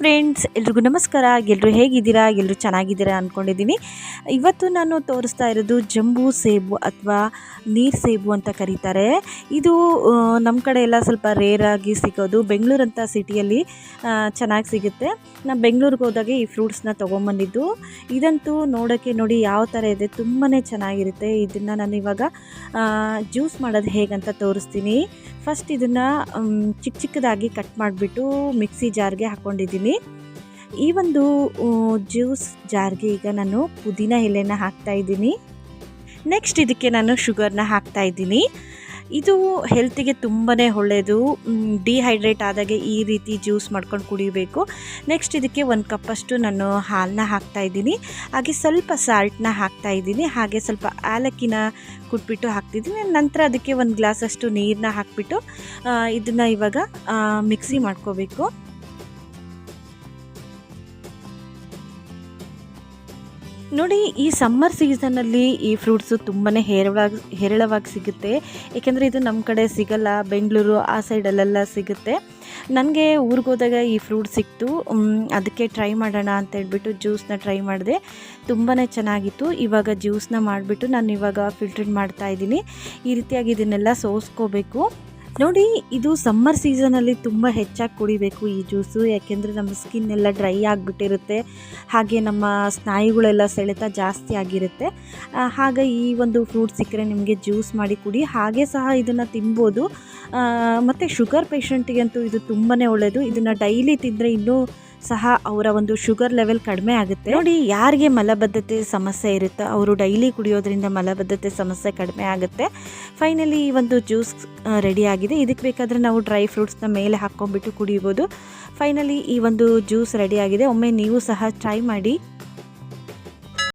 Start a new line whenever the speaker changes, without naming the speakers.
Friends ಎಲ್ರಿಗೂ ನಮಸ್ಕಾರ. ಎಲ್ಲರೂ ಹೇಗಿದ್ದೀರಾ? ಎಲ್ಲರೂ ಚೆನ್ನಾಗಿದ್ದೀರಾ ಅಂದ್ಕೊಂಡಿದ್ದೀನಿ ಇವತ್ತು ನಾನು ತೋರಿಸ್ತಾ ಇರೋದು ಜಂಬೂ ಸೇಬು ಅಥವಾ ನೀರು ಸೇಬು ಅಂತ ಕರೀತಾರೆ. ಇದು ನಮ್ಮ ಕಡೆ ಎಲ್ಲ ಸ್ವಲ್ಪ ರೇರಾಗಿ ಸಿಗೋದು. ಬೆಂಗಳೂರಂಥ ಸಿಟಿಯಲ್ಲಿ ಚೆನ್ನಾಗಿ ಸಿಗುತ್ತೆ. ನಾನು ಬೆಂಗಳೂರಿಗೆ ಹೋದಾಗ ಈ ಫ್ರೂಟ್ಸ್ನ ತೊಗೊಂಬಂದಿದ್ದು. ಇದಂತೂ ನೋಡೋಕ್ಕೆ ನೋಡಿ ಯಾವ ಥರ ಇದೆ ತುಂಬಾ ಚೆನ್ನಾಗಿರುತ್ತೆ. ಇದನ್ನು ನಾನು ಇವಾಗ ಜ್ಯೂಸ್ ಮಾಡೋದು ಹೇಗಂತ ತೋರಿಸ್ತೀನಿ. ಫಸ್ಟ್ ಇದನ್ನು ಚಿಕ್ಕ ಚಿಕ್ಕದಾಗಿ ಕಟ್ ಮಾಡಿಬಿಟ್ಟು ಮಿಕ್ಸಿ ಜಾರ್ಗೆ ಹಾಕ್ಕೊಂಡಿದ್ದೀನಿ ಈ ಒಂದು ಜ್ಯೂಸ್ ಜಾರ್ಗೆ ಈಗ ನಾನು ಪುದೀನ ಎಲೆನ ಹಾಕ್ತಾ ಇದ್ದೀನಿ. ನೆಕ್ಸ್ಟ್ ಇದಕ್ಕೆ ನಾನು ಶುಗರ್ನ ಹಾಕ್ತಾ ಇದ್ದೀನಿ. ಇದು ಹೆಲ್ತಿಗೆ ತುಂಬಾ ಒಳ್ಳೆಯದು ಡಿಹೈಡ್ರೇಟ್ ಆದಾಗೆ ಈ ರೀತಿ ಜ್ಯೂಸ್ ಮಾಡ್ಕೊಂಡು ಕುಡಿಬೇಕು. ನೆಕ್ಸ್ಟ್ ಇದಕ್ಕೆ ಒಂದು ಕಪ್ಪಷ್ಟು ನಾನು ಹಾಲನ್ನ ಹಾಕ್ತಾ ಇದ್ದೀನಿ. ಹಾಗೆ ಸ್ವಲ್ಪ ಸಾಲ್ಟ್ನ ಹಾಕ್ತಾ ಇದ್ದೀನಿ. ಹಾಗೆ ಸ್ವಲ್ಪ ಏಲಕ್ಕಿನ ಕುಟ್ಬಿಟ್ಟು ಹಾಕ್ತಿದ್ದೀನಿ. ನಂತರ ಅದಕ್ಕೆ ಒಂದು ಗ್ಲಾಸಷ್ಟು ನೀರನ್ನ ಹಾಕ್ಬಿಟ್ಟು ಇದನ್ನು ಇವಾಗ ಮಿಕ್ಸಿ ಮಾಡ್ಕೋಬೇಕು. ನೋಡಿ, ಈ ಸಮ್ಮರ್ ಸೀಸನಲ್ಲಿ ಈ ಫ್ರೂಟ್ಸು ತುಂಬಾ ಹೇರಳವಾಗಿ ಹೇರಳವಾಗಿ ಸಿಗುತ್ತೆ. ಏಕೆಂದರೆ ಇದು ನಮ್ಮ ಕಡೆ ಸಿಗಲ್ಲ, ಬೆಂಗಳೂರು ಆ ಸೈಡಲ್ಲೆಲ್ಲ ಸಿಗುತ್ತೆ. ನನಗೆ ಊರಿಗೆ ಹೋದಾಗ ಈ ಫ್ರೂಟ್ ಸಿಕ್ತು. ಅದಕ್ಕೆ ಟ್ರೈ ಮಾಡೋಣ ಅಂತ ಹೇಳ್ಬಿಟ್ಟು ಜ್ಯೂಸ್ನ ಟ್ರೈ ಮಾಡಿದೆ. ತುಂಬಾ ಚೆನ್ನಾಗಿತ್ತು. ಇವಾಗ ಜ್ಯೂಸ್ನ ಮಾಡಿಬಿಟ್ಟು ನಾನು ಇವಾಗ ಫಿಲ್ಟರ್ ಮಾಡ್ತಾ ಇದ್ದೀನಿ. ಈ ರೀತಿಯಾಗಿ ಇದನ್ನೆಲ್ಲ ಸೋಸ್ಕೋಬೇಕು. ನೋಡಿ, ಇದು ಸಮ್ಮರ್ ಸೀಸನಲ್ಲಿ ತುಂಬ ಹೆಚ್ಚಾಗಿ ಕುಡಿಬೇಕು ಈ ಜ್ಯೂಸು ಯಾಕೆಂದರೆ ನಮ್ಮ ಸ್ಕಿನ್ ಎಲ್ಲ ಡ್ರೈ ಆಗಿಬಿಟ್ಟಿರುತ್ತೆ. ಹಾಗೆ ನಮ್ಮ ಸ್ನಾಯುಗಳೆಲ್ಲ ಸೆಳೆತ ಜಾಸ್ತಿ ಆಗಿರುತ್ತೆ. ಹಾಗೆ ಈ ಒಂದು ಫ್ರೂಟ್ ಸಿಕ್ಕರೆ ನಿಮಗೆ ಜ್ಯೂಸ್ ಮಾಡಿ ಕುಡಿ. ಹಾಗೆ ಸಹ ಇದನ್ನು ತಿನ್ಬೋದು. ಮತ್ತು ಶುಗರ್ ಪೇಷಂಟಿಗಂತೂ ಇದು ತುಂಬಾ ಒಳ್ಳೆಯದು ಇದನ್ನು ಡೈಲಿ ತಿಂದರೆ ಇನ್ನೂ ಸಹ ಅವರ ಒಂದು ಶುಗರ್ ಲೆವೆಲ್ ಕಡಿಮೆ ಆಗುತ್ತೆ. ನೋಡಿ ಯಾರಿಗೆ ಮಲಬದ್ಧತೆ ಸಮಸ್ಯೆ ಇರುತ್ತೋ ಅವರು ಡೈಲಿ ಕುಡಿಯೋದ್ರಿಂದ ಮಲಬದ್ಧತೆ ಸಮಸ್ಯೆ ಕಡಿಮೆ ಆಗುತ್ತೆ. ಫೈನಲಿ ಈ ಒಂದು ಜ್ಯೂಸ್ ರೆಡಿ ಆಗಿದೆ. ಇದಕ್ಕೆ ಬೇಕಾದರೆ ನಾವು ಡ್ರೈ ಫ್ರೂಟ್ಸ್ನ ಮೇಲೆ ಹಾಕ್ಕೊಂಡ್ಬಿಟ್ಟು ಕುಡಿಬೋದು. ಫೈನಲಿ ಈ ಒಂದು ಜ್ಯೂಸ್ ರೆಡಿ ಆಗಿದೆ. ಒಮ್ಮೆ ನೀವು ಸಹ ಟ್ರೈ ಮಾಡಿ.